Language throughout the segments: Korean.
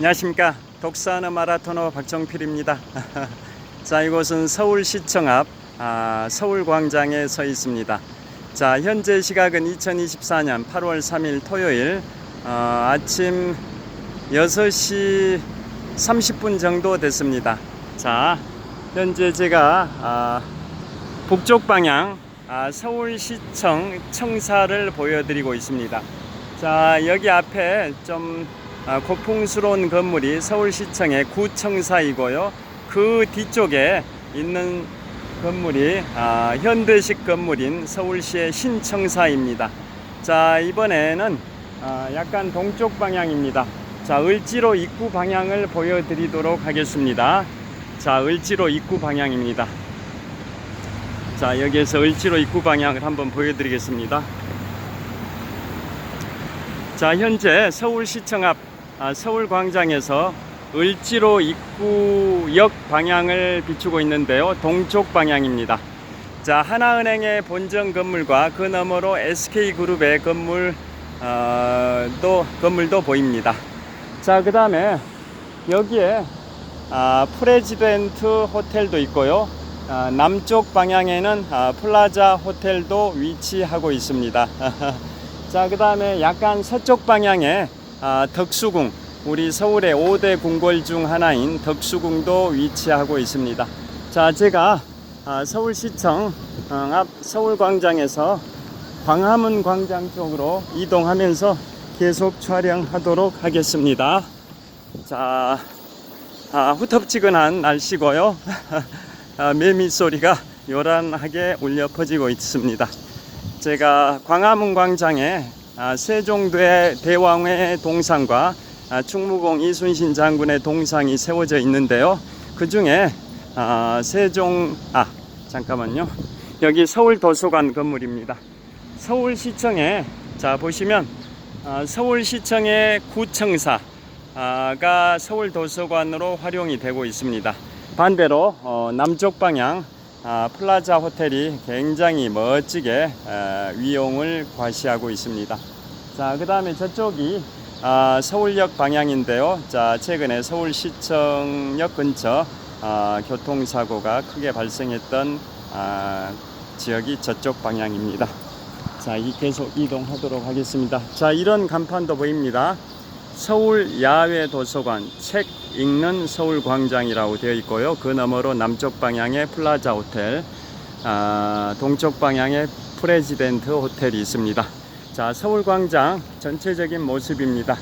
안녕하십니까. 독사하는 마라토너 박정필입니다. 자 이곳은 서울시청 앞 아, 서울광장에 서 있습니다. 자 현재 시각은 2024년 8월 3일 토요일 어, 아침 6시 30분 정도 됐습니다. 자 현재 제가 아, 북쪽 방향 아, 서울시청 청사를 보여드리고 있습니다. 자 여기 앞에 좀 아, 고풍스러운 건물이 서울시청의 구청사이고요. 그 뒤쪽에 있는 건물이 아, 현대식 건물인 서울시의 신청사입니다. 자 이번에는 아, 약간 동쪽 방향입니다. 자 을지로 입구 방향을 보여드리도록 하겠습니다. 자 을지로 입구 방향입니다. 자 여기에서 을지로 입구 방향을 한번 보여드리겠습니다. 자 현재 서울시청 앞 아, 서울광장에서 을지로 입구역 방향을 비추고 있는데요. 동쪽 방향입니다. 자 하나은행의 본점 건물과 그 너머로 SK그룹의 건물 어, 또 건물도 보입니다. 자 그 다음에 여기에 아, 프레지덴트 호텔도 있고요. 아, 남쪽 방향에는 아, 플라자 호텔도 위치하고 있습니다. 자, 그 다음에 약간 서쪽 방향에 아, 덕수궁, 우리 서울의 5대 궁궐 중 하나인 덕수궁도 위치하고 있습니다. 자, 제가 아, 서울시청 어, 앞 서울광장에서 광화문 광장 쪽으로 이동하면서 계속 촬영하도록 하겠습니다. 자, 아, 후텁지근한 날씨고요. 아, 매미 소리가 요란하게 울려 퍼지고 있습니다. 제가 광화문 광장에 아, 세종대 대왕의 동상과 아, 충무공 이순신 장군의 동상이 세워져 있는데요. 그 중에 아, 세종 아 잠깐만요. 여기 서울 도서관 건물입니다. 서울시청에 자 보시면 아, 서울시청의 구청사가 서울도서관으로 활용이 되고 있습니다. 반대로 어, 남쪽 방향 아, 플라자 호텔이 굉장히 멋지게 아, 위용을 과시하고 있습니다. 자, 그 다음에 저쪽이 아, 서울역 방향인데요. 자, 최근에 서울시청역 근처 아, 교통사고가 크게 발생했던 아, 지역이 저쪽 방향입니다. 자, 이 계속 이동하도록 하겠습니다. 자, 이런 간판도 보입니다. 서울 야외 도서관 책 읽는 서울 광장이라고 되어 있고요. 그 너머로 남쪽 방향에 플라자 호텔, 아, 동쪽 방향에 프레지덴트 호텔이 있습니다. 자, 서울 광장 전체적인 모습입니다.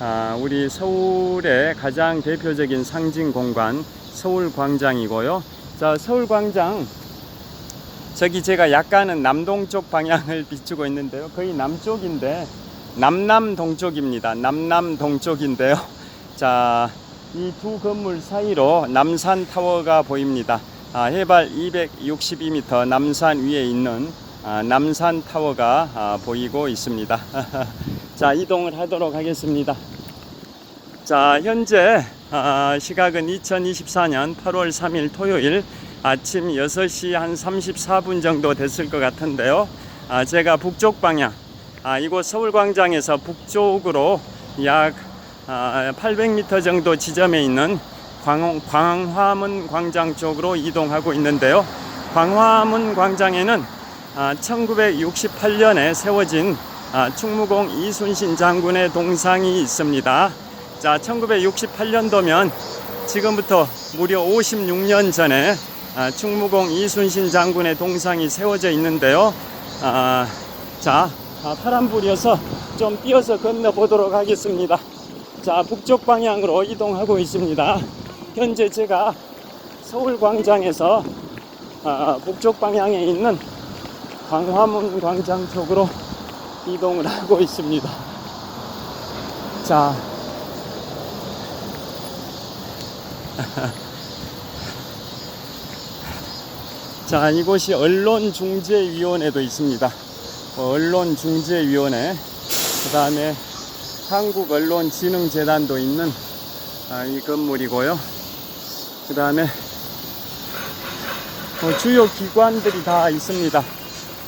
아, 우리 서울의 가장 대표적인 상징 공간 서울 광장이고요. 자, 서울 광장 저기 제가 약간은 남동쪽 방향을 비추고 있는데요. 거의 남쪽인데 남남 동쪽입니다. 남남 동쪽인데요. 자, 이 두 건물 사이로 남산 타워가 보입니다. 아, 해발 262m 남산 위에 있는 아, 남산 타워가 아, 보이고 있습니다. 자, 이동을 하도록 하겠습니다. 자, 현재 아, 시각은 2024년 8월 3일 토요일 아침 6시 한 34분 정도 됐을 것 같은데요. 아, 제가 북쪽 방향, 아, 이곳 서울광장에서 북쪽으로 약 아, 800m 정도 지점에 있는 광, 광화문 광장 쪽으로 이동하고 있는데요. 광화문 광장에는 아, 1968년에 세워진 아, 충무공 이순신 장군의 동상이 있습니다. 자, 1968년도면 지금부터 무려 56년 전에 아, 충무공 이순신 장군의 동상이 세워져 있는데요. 아, 자, 아, 파란불이어서 좀 뛰어서 건너보도록 하겠습니다. 자, 북쪽 방향으로 이동하고 있습니다. 현재 제가 서울 광장에서 아, 북쪽 방향에 있는 광화문 광장 쪽으로 이동을 하고 있습니다. 자, 자, 이곳이 언론중재위원회도 있습니다. 어, 언론중재위원회, 그 다음에 한국언론진흥재단도 있는 아, 이 건물이고요. 그 다음에 어, 주요 기관들이 다 있습니다.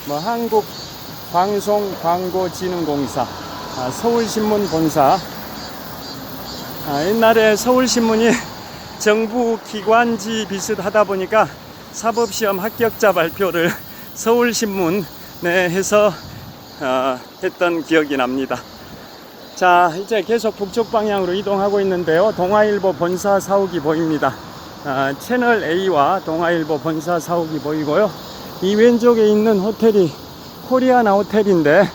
뭐 한국 방송 광고진흥공사, 아, 서울신문 본사, 아, 옛날에 서울신문이 정부 기관지 비슷하다 보니까 사법시험 합격자 발표를 서울신문에 해서 어, 했던 기억이 납니다. 자, 이제 계속 북쪽 방향으로 이동하고 있는데요. 동아일보 본사 사옥이 보입니다. 아, 채널 A와 동아일보 본사 사옥이 보이고요. 이 왼쪽에 있는 호텔이 코리아나 호텔인데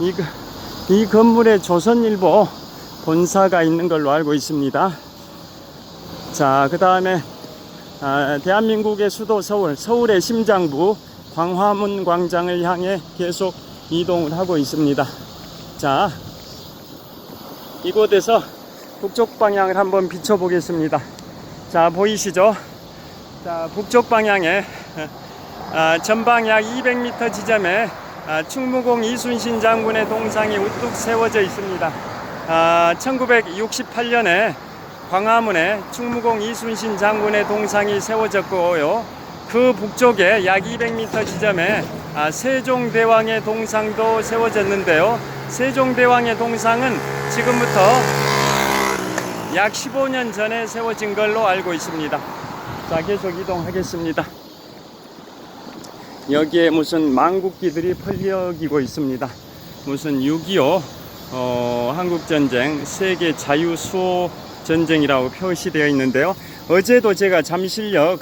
이, 그- 이 건물에 조선일보 본사가 있는 걸로 알고 있습니다. 자, 그 다음에 아, 대한민국의 수도 서울, 서울의 심장부 광화문 광장을 향해 계속 이동을 하고 있습니다. 자, 이곳에서 북쪽 방향을 한번 비춰보겠습니다. 자, 보이시죠? 자, 북쪽 방향에 아, 전방 약 200m 지점에 아, 충무공 이순신 장군의 동상이 우뚝 세워져 있습니다. 아, 1968년에 광화문에 충무공 이순신 장군의 동상이 세워졌고요. 그 북쪽에 약 200m 지점에 아, 세종대왕의 동상도 세워졌는데요. 세종대왕의 동상은 지금부터 약 15년 전에 세워진 걸로 알고 있습니다. 자, 계속 이동하겠습니다. 여기에 무슨 망국기들이 펄려기고 있습니다. 무슨 6.25 어, 한국전쟁 세계 자유수호 전쟁이라고 표시되어 있는데요. 어제도 제가 잠실역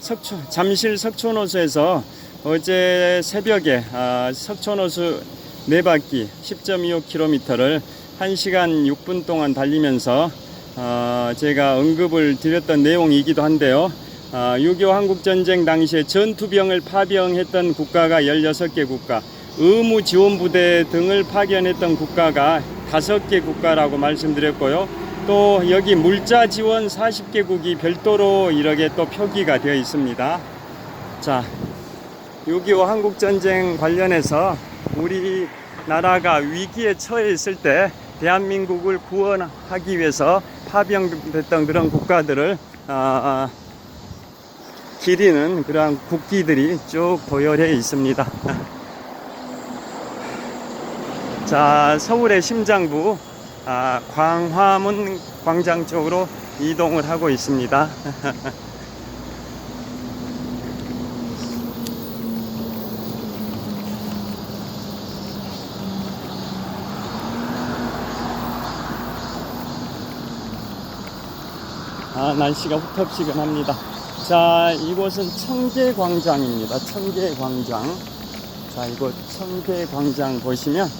석촌, 잠실 석촌호수에서 어제 새벽에 아, 석촌호수 네 바퀴 10.25km를 1시간 6분 동안 달리면서 어, 제가 언급을 드렸던 내용이기도 한데요. 아, 6.25 한국전쟁 당시에 전투병을 파병했던 국가가 16개 국가, 의무 지원 부대 등을 파견했던 국가가 5개 국가라고 말씀드렸고요. 또 여기 물자 지원 40개국이 별도로 이렇게 또 표기가 되어 있습니다. 자, 6.25 한국전쟁 관련해서 우리나라가 위기에 처해 있을 때 대한민국을 구원하기 위해서 파병됐던 그런 국가들을 아, 기리는 그러한 국기들이 쭉 도열해 있습니다. 자, 서울의 심장부 아, 광화문 광장 쪽으로 이동을 하고 있습니다. 아, 날씨가 후텁지근합니다. 자, 이곳은 청계광장입니다. 청계광장. 자, 이곳 청계광장 보시면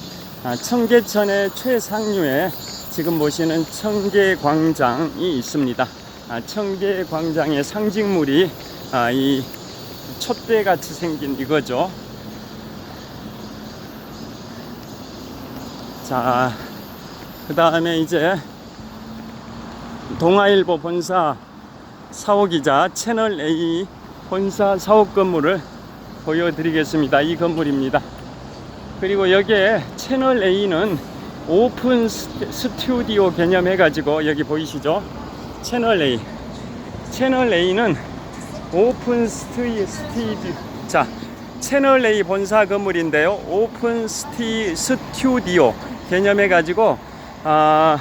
아, 청계천의 최상류에 지금 보시는 청계광장이 있습니다. 아, 청계광장의 상징물이 아, 이 촛대 같이 생긴 이거죠. 자, 그 다음에 이제 동아일보 본사 사옥이자 채널 A 본사 사옥 건물을 보여드리겠습니다. 이 건물입니다. 그리고 여기에 채널 A는 오픈 스튜- 스튜디오 개념 해가지고 여기 보이시죠? 채널 A. 채널 A는 오픈 스튜, 스튜디오. 자, 채널 A 본사 건물인데요. 오픈 스튜디오 개념 해가지고, 아,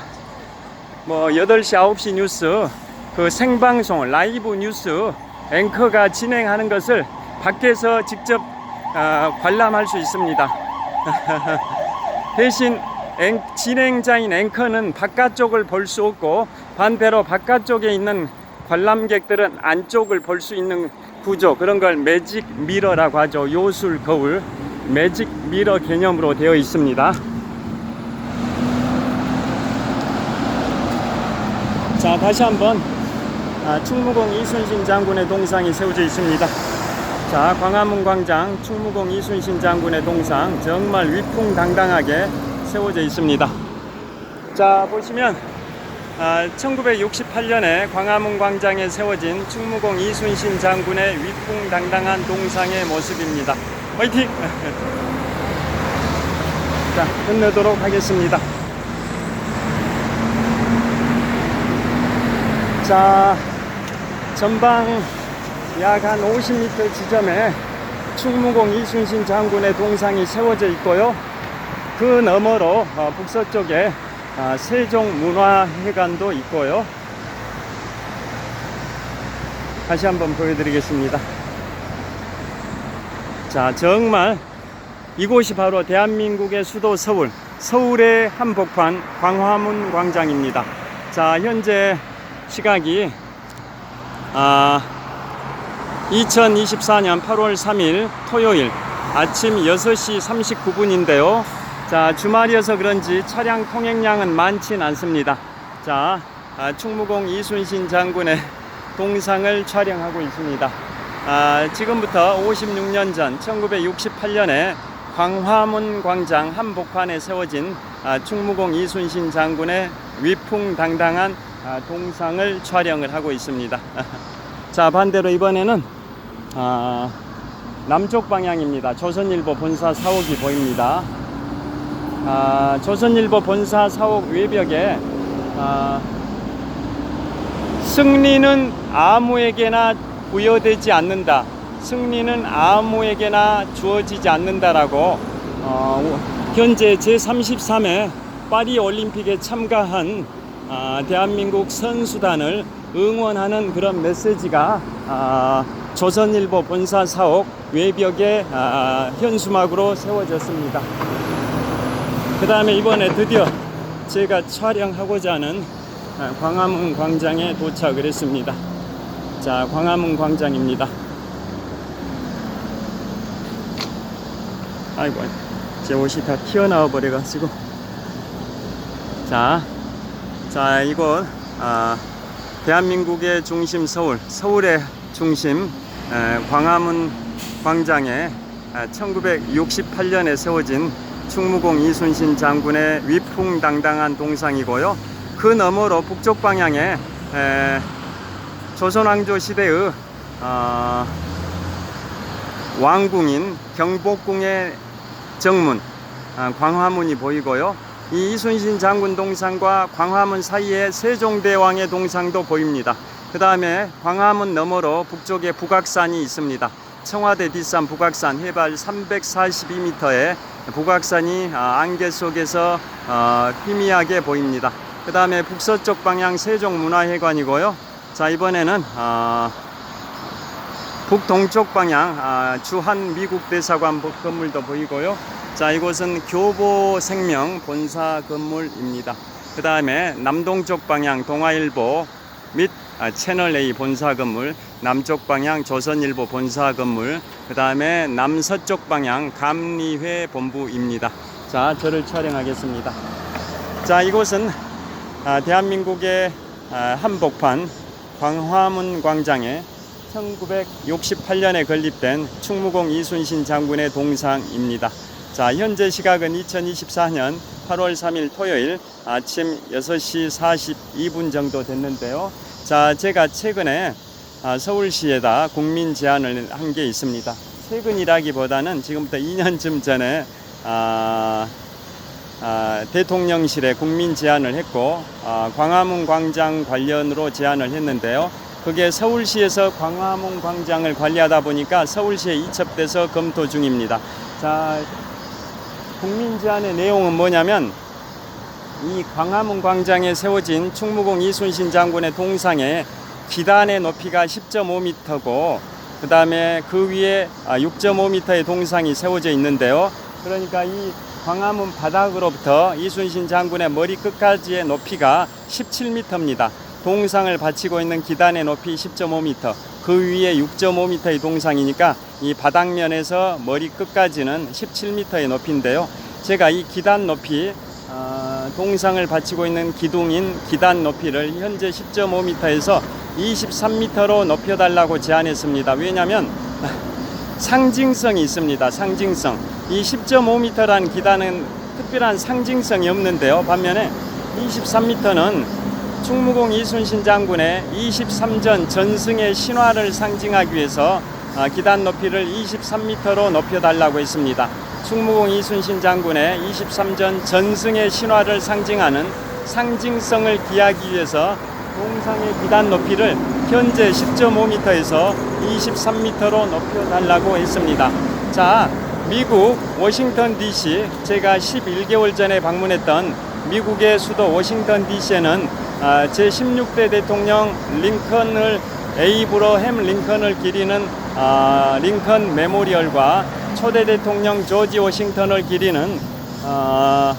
뭐 8시 9시 뉴스 그 생방송 라이브 뉴스 앵커가 진행하는 것을 밖에서 직접 아, 관람할 수 있습니다. 대신 앵- 진행자인 앵커는 바깥쪽을 볼 수 없고 반대로 바깥쪽에 있는 관람객들은 안쪽을 볼 수 있는 구조 그런 걸 매직 미러라고 하죠. 요술 거울 매직 미러 개념으로 되어 있습니다. 자 다시 한번 아, 충무공 이순신 장군의 동상이 세워져 있습니다. 자 광화문 광장 충무공 이순신 장군의 동상 정말 위풍당당하게 세워져 있습니다. 자 보시면 아, 1968년에 광화문 광장에 세워진 충무공 이순신 장군의 위풍당당한 동상의 모습입니다. 화이팅! 자 끝내도록 하겠습니다. 자, 전방 약 한 50m 지점에 충무공 이순신 장군의 동상이 세워져 있고요. 그 너머로 어, 북서쪽에 아, 세종문화회관도 있고요. 다시 한번 보여드리겠습니다. 자, 정말 이곳이 바로 대한민국의 수도 서울, 서울의 한복판 광화문 광장입니다. 자, 현재 시각이 아, 2024년 8월 3일 토요일 아침 6시 39분인데요. 자, 주말이어서 그런지 차량 통행량은 많진 않습니다. 자, 아, 충무공 이순신 장군의 동상을 촬영하고 있습니다. 아, 지금부터 56년 전 1968년에 광화문 광장 한복판에 세워진 아, 충무공 이순신 장군의 위풍당당한 아, 동상을 촬영을 하고 있습니다. 자 반대로 이번에는 아, 남쪽 방향입니다. 조선일보 본사 사옥이 보입니다. 아, 조선일보 본사 사옥 외벽에 아, 승리는 아무에게나 부여되지 않는다. 승리는 아무에게나 주어지지 않는다라고 어, 현재 제33회 파리 올림픽에 참가한 아, 대한민국 선수단을 응원하는 그런 메시지가 아, 조선일보 본사 사옥 외벽에 아, 현수막으로 세워졌습니다. 그 다음에 이번에 드디어 제가 촬영하고자 하는 아, 광화문 광장에 도착을 했습니다. 자, 광화문 광장입니다. 아이고, 제 옷이 다 튀어나와 버려가지고. 자, 자, 이곳, 아, 대한민국의 중심 서울, 서울의 중심, 에, 광화문 광장에 1968년에 세워진 충무공 이순신 장군의 위풍당당한 동상이고요. 그 너머로 북쪽 방향에 에, 조선왕조 시대의 어, 왕궁인 경복궁의 정문 아, 광화문이 보이고요. 이 이순신 장군 동상과 광화문 사이에 세종대왕의 동상도 보입니다. 그 다음에 광화문 너머로 북쪽에 북악산이 있습니다. 청와대 뒷산 북악산 해발 342m의 북악산이 아, 안개 속에서 어, 희미하게 보입니다. 그 다음에 북서쪽 방향 세종문화회관이고요. 자 이번에는 어, 북동쪽 방향 아, 주한 미국 대사관 건물도 보이고요. 자 이곳은 교보생명 본사 건물입니다. 그 다음에 남동쪽 방향 동아일보 및 아, 채널A 본사 건물, 남쪽 방향 조선일보 본사 건물, 그 다음에 남서쪽 방향 감리회 본부입니다. 자 저를 촬영하겠습니다. 자 이곳은 아, 대한민국의 아, 한복판 광화문 광장에 1968년에 건립된 충무공 이순신 장군의 동상입니다. 자, 현재 시각은 2024년 8월 3일 토요일 아침 6시 42분 정도 됐는데요. 자, 제가 최근에 아, 서울시에다 국민 제안을 한 게 있습니다. 최근이라기보다는 지금부터 2년쯤 전에 아, 아, 대통령실에 국민 제안을 했고 아, 광화문 광장 관련으로 제안을 했는데요. 그게 서울시에서 광화문 광장을 관리하다 보니까 서울시에 이첩돼서 검토 중입니다. 자, 국민 제안의 내용은 뭐냐면 이 광화문 광장에 세워진 충무공 이순신 장군의 동상에 기단의 높이가 10.5m고 그 다음에 그 위에 6.5m의 동상이 세워져 있는데요. 그러니까 이 광화문 바닥으로부터 이순신 장군의 머리 끝까지의 높이가 17m입니다. 동상을 받치고 있는 기단의 높이 10.5m, 그 위에 6.5m의 동상이니까 이 바닥면에서 머리 끝까지는 17m의 높이인데요. 제가 이 기단 높이 어, 동상을 받치고 있는 기둥인 기단 높이를 현재 10.5m에서 23m로 높여달라고 제안했습니다. 왜냐하면 상징성이 있습니다. 상징성. 이 10.5m라는 기단은 특별한 상징성이 없는데요. 반면에 23m는 충무공 이순신 장군의 23전 전승의 신화를 상징하기 위해서 아, 기단 높이를 23m로 높여달라고 했습니다. 충무공 이순신 장군의 23전 전승의 신화를 상징하는 상징성을 기하기 위해서 동상의 기단 높이를 현재 10.5m에서 23m로 높여달라고 했습니다. 자, 미국 워싱턴 DC 제가 11개월 전에 방문했던 미국의 수도 워싱턴 DC에는 아, 제16대 대통령 링컨을 에이브러햄 링컨을 기리는 아, 링컨 메모리얼과 초대 대통령 조지 워싱턴을 기리는 아,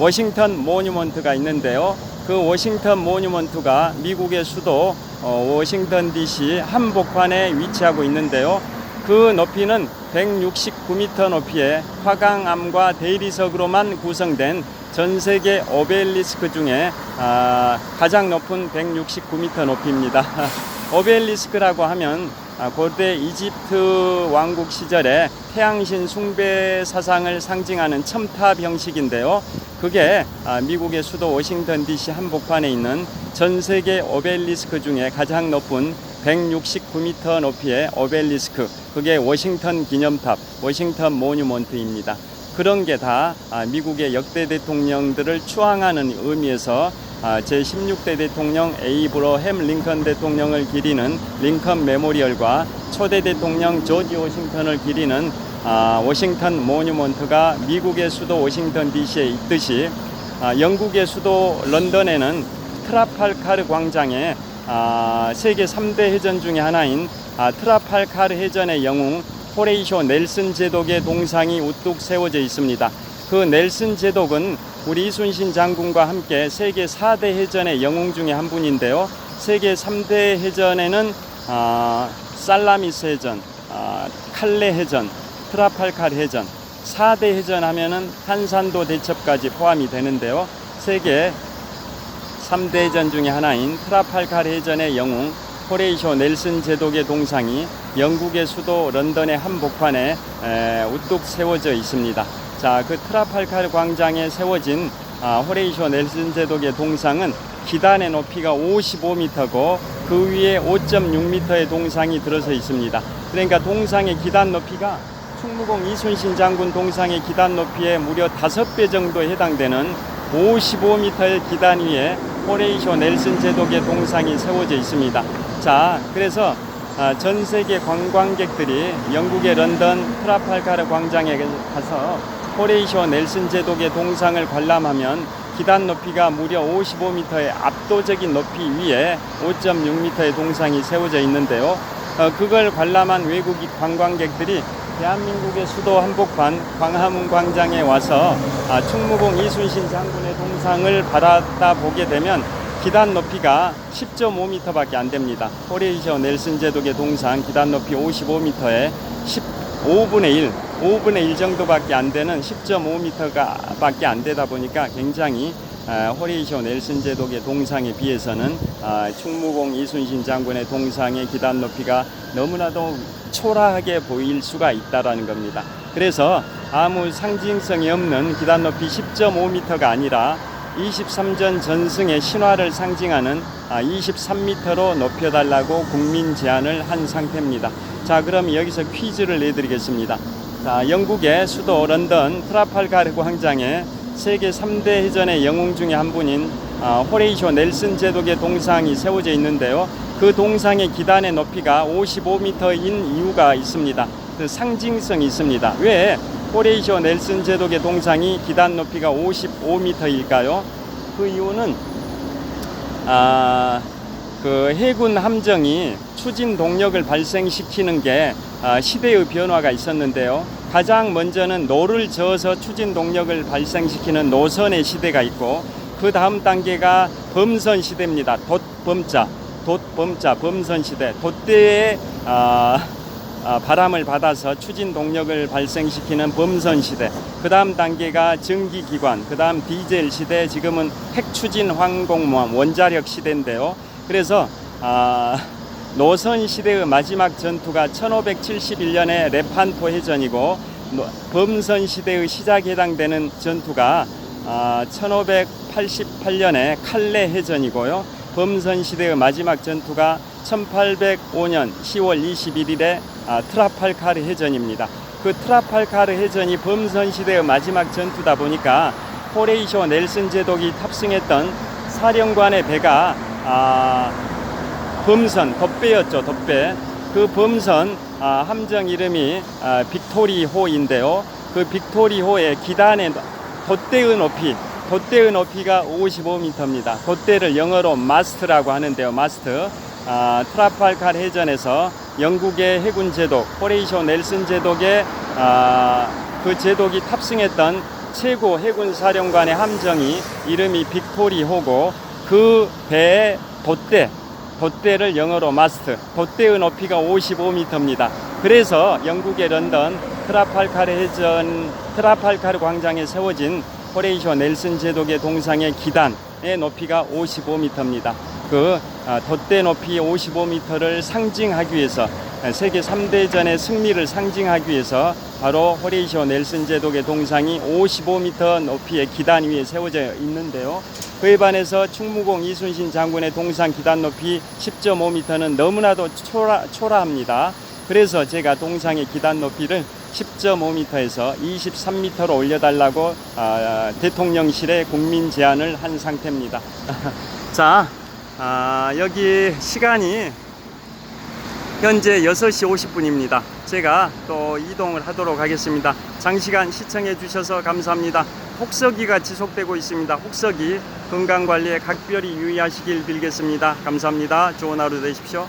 워싱턴 모뉴먼트가 있는데요. 그 워싱턴 모뉴먼트가 미국의 수도 어, 워싱턴 DC 한복판에 위치하고 있는데요. 그 높이는 169m 높이의 화강암과 대리석으로만 구성된 전 세계 오벨리스크 중에 아, 가장 높은 169m 높이입니다. 오벨리스크라고 하면 아, 고대 이집트 왕국 시절에 태양신 숭배 사상을 상징하는 첨탑 형식인데요. 그게 아, 미국의 수도 워싱턴 DC 한복판에 있는 전 세계 오벨리스크 중에 가장 높은 169m 높이의 오벨리스크, 그게 워싱턴 기념탑, 워싱턴 모뉴먼트입니다. 그런 게 다 미국의 역대 대통령들을 추앙하는 의미에서 아, 제16대 대통령 에이브러햄 링컨 대통령을 기리는 링컨 메모리얼과 초대 대통령 조지 워싱턴을 기리는 아, 워싱턴 모뉴먼트가 미국의 수도 워싱턴 DC에 있듯이 아, 영국의 수도 런던에는 트라팔카르 광장에 아, 세계 3대 해전 중의 하나인 아, 트라팔카르 해전의 영웅 호레이쇼 넬슨 제독의 동상이 우뚝 세워져 있습니다. 그 넬슨 제독은 우리 이순신 장군과 함께 세계 4대 해전의 영웅 중에 한 분인데요. 세계 3대 해전에는 아, 살라미스 해전, 아, 칼레 해전, 트라팔칼 해전, 4대 해전 하면은 한산도 대첩까지 포함이 되는데요. 세계 3대 해전 중의 하나인 트라팔칼 해전의 영웅 호레이쇼 넬슨 제독의 동상이 영국의 수도 런던의 한복판에 에, 우뚝 세워져 있습니다. 자, 그 트라팔칼 광장에 세워진 아, 호레이쇼 넬슨 제독의 동상은 기단의 높이가 55m고 그 위에 5.6m의 동상이 들어서 있습니다. 그러니까 동상의 기단 높이가 충무공 이순신 장군 동상의 기단 높이에 무려 5배 정도에 해당되는 55m의 기단 위에 호레이쇼 넬슨 제독의 동상이 세워져 있습니다. 자, 그래서 아, 전 세계 관광객들이 영국의 런던 트라팔가르 광장에 가서 호레이쇼 넬슨 제독의 동상을 관람하면 기단 높이가 무려 55m의 압도적인 높이 위에 5.6m의 동상이 세워져 있는데요. 어, 그걸 관람한 외국 관광객들이 대한민국의 수도 한복판 광화문 광장에 와서 아, 충무공 이순신 장군의 동상을 바라다 보게 되면 기단 높이가 10.5m밖에 안 됩니다. 호레이쇼 넬슨 제독의 동상 기단 높이 55m에 15분의 1, 5분의 1 정도밖에 안 되는 10.5m가 밖에 안 되다 보니까 굉장히 아, 호레이쇼 넬슨 제독의 동상에 비해서는 아, 충무공 이순신 장군의 동상의 기단 높이가 너무나도 초라하게 보일 수가 있다라는 겁니다. 그래서 아무 상징성이 없는 기단 높이 10.5m가 아니라 23전 전승의 신화를 상징하는 23m로 높여달라고 국민 제안을 한 상태입니다. 자, 그럼 여기서 퀴즈를 내드리겠습니다. 자, 영국의 수도 런던 트라팔가르 광장에 세계 3대 해전의 영웅 중에 한 분인 아, 호레이쇼 넬슨 제독의 동상이 세워져 있는데요. 그 동상의 기단의 높이가 55m인 이유가 있습니다. 그 상징성이 있습니다. 왜 호레이쇼 넬슨 제독의 동상이 기단 높이가 55m일까요? 그 이유는 아, 그 해군 함정이 추진 동력을 발생시키는 게 아, 시대의 변화가 있었는데요. 가장 먼저는 노를 저어서 추진 동력을 발생시키는 노선의 시대가 있고 그 다음 단계가 범선 시대입니다. 돛범자, 돛범자, 범선 시대. 돛대의 아, 아, 바람을 받아서 추진 동력을 발생시키는 범선 시대. 그 다음 단계가 전기기관, 그 다음 디젤 시대, 지금은 핵추진 항공모함, 원자력 시대인데요. 그래서 아, 노선 시대의 마지막 전투가 1571년의 레판토 해전이고 노- 범선 시대의 시작에 해당되는 전투가 아, 1588년의 칼레 해전이고요. 범선 시대의 마지막 전투가 1805년 10월 21일에 아, 트라팔카르 해전입니다. 그 트라팔카르 해전이 범선 시대의 마지막 전투다 보니까 호레이쇼 넬슨 제독이 탑승했던 사령관의 배가 아, 범선 덧배였죠 덧배 그 범선 아, 함정 이름이 아, 빅토리호인데요 그 빅토리호의 기단의 덧대의 높이 돛대의 높이가 55m입니다. 돛대를 영어로 마스트라고 하는데요. 마스트. 아, 트라팔칼 해전에서 영국의 해군 제독 호레이쇼 넬슨 제독의 아, 그 제독이 탑승했던 최고 해군 사령관의 함정이 이름이 빅토리호고 그 배의 돛대 돛대를 영어로 마스트 돛대의 높이가 55m입니다. 그래서 영국의 런던 트라팔칼 해전 트라팔칼 광장에 세워진 호레이쇼 넬슨 제독의 동상의 기단의 높이가 55m입니다. 그 아, 돛대 높이 55m를 상징하기 위해서 아, 세계 3대전의 승리를 상징하기 위해서 바로 호레이쇼 넬슨 제독의 동상이 55m 높이의 기단 위에 세워져 있는데요. 그에 반해서 충무공 이순신 장군의 동상 기단 높이 10.5m는 너무나도 초라, 초라합니다. 그래서 제가 동상의 기단 높이를 10.5m에서 23m로 올려달라고 아, 대통령실에 국민 제안을 한 상태입니다. 자, 아, 여기 시간이 현재 6시 50분입니다. 제가 또 이동을 하도록 하겠습니다. 장시간 시청해 주셔서 감사합니다. 혹서기가 지속되고 있습니다. 혹서기 건강 관리에 각별히 유의하시길 빌겠습니다. 감사합니다. 좋은 하루 되십시오.